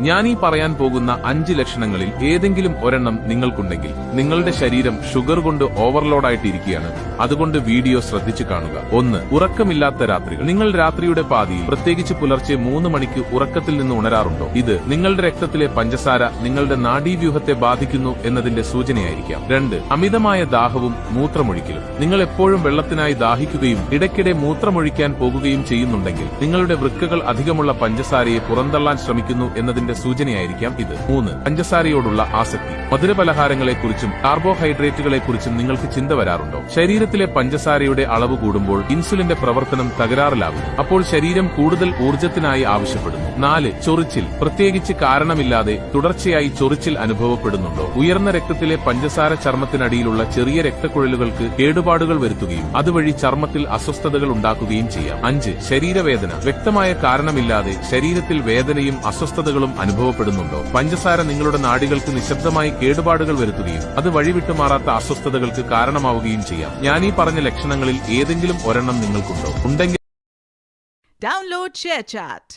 ഞാനീ പറയാൻ പോകുന്ന അഞ്ച് ലക്ഷണങ്ങളിൽ ഏതെങ്കിലും ഒരെണ്ണം നിങ്ങൾക്കുണ്ടെങ്കിൽ നിങ്ങളുടെ ശരീരം ഷുഗർ കൊണ്ട് ഓവർലോഡായിട്ടിരിക്കുകയാണ്. അതുകൊണ്ട് വീഡിയോ ശ്രദ്ധിച്ചു കാണുക. ഒന്ന് ഉറക്കമില്ലാത്ത രാത്രികൾ. നിങ്ങൾ രാത്രിയുടെ പാതിയിൽ പ്രത്യേകിച്ച് പുലർച്ചെ മൂന്ന് മണിക്ക് ഉറക്കത്തിൽ നിന്ന് ഉണരാറുണ്ടോ? ഇത് നിങ്ങളുടെ രക്തത്തിലെ പഞ്ചസാര നിങ്ങളുടെ നാഡീവ്യൂഹത്തെ ബാധിക്കുന്നു എന്നതിന്റെ സൂചനയായിരിക്കാം. രണ്ട് അമിതമായ ദാഹവും മൂത്രമൊഴിക്കലും. നിങ്ങൾ എപ്പോഴും വെള്ളത്തിനായി ദാഹിക്കുകയും ഇടയ്ക്കിടെ മൂത്രമൊഴിക്കാൻ പോകുകയും ചെയ്യുന്നുണ്ടെങ്കിൽ നിങ്ങളുടെ വൃക്കകൾ അധികമുള്ള പഞ്ചസാരയെ പുറന്തള്ളാൻ ശ്രമിക്കുന്നു എന്നതിന്റെ സൂചനയായിരിക്കാം ഇത്. മൂന്ന് പഞ്ചസാരയോടുള്ള ആസക്തി. മധുരപലഹാരങ്ങളെക്കുറിച്ചും കാർബോഹൈഡ്രേറ്റുകളെക്കുറിച്ചും നിങ്ങൾക്ക് ചിന്ത വരാറുണ്ടോ? ശരീരത്തിലെ പഞ്ചസാരയുടെ അളവ് കൂടുമ്പോൾ ഇൻസുലിന്റെ പ്രവർത്തനം തകരാറിലാകുന്നു. അപ്പോൾ ശരീരം കൂടുതൽ ഊർജത്തിനായി ആവശ്യപ്പെടുന്നു. നാല് ചൊറിച്ചിൽ. പ്രത്യേകിച്ച് കാരണമില്ലാതെ തുടർച്ചയായി ചൊറിച്ചിൽ അനുഭവപ്പെടുന്നുണ്ടോ? ഉയർന്ന രക്തത്തിലെ പഞ്ചസാര ചർമ്മത്തിനടിയിലുള്ള ചെറിയ രക്തക്കുഴലുകൾക്ക് കേടുപാടുകൾ വരുത്തുകയും അതുവഴി ചർമ്മത്തിൽ അസ്വസ്ഥതകൾ ഉണ്ടാക്കുകയും ചെയ്യാം. അഞ്ച് ശരീരവേദന. വ്യക്തമായ കാരണമില്ലാതെ ശരീരത്തിൽ വേദനയും അസ്വസ്ഥതകളും അനുഭവപ്പെടുന്നുണ്ടോ? പഞ്ചസാര നിങ്ങളുടെ നാഡികൾക്ക് നിശബ്ദമായി കേടുപാടുകൾ വരുത്തുകയും അത് വഴിവിട്ടുമാറാത്ത അസ്വസ്ഥതകൾക്ക് കാരണമാവുകയും ചെയ്യാം. ഞാൻ ഈ പറഞ്ഞ ലക്ഷണങ്ങളിൽ ഏതെങ്കിലും ഒരെണ്ണം നിങ്ങൾക്കുണ്ടോ? ഉണ്ടെങ്കിൽ ഡൗൺലോഡ്.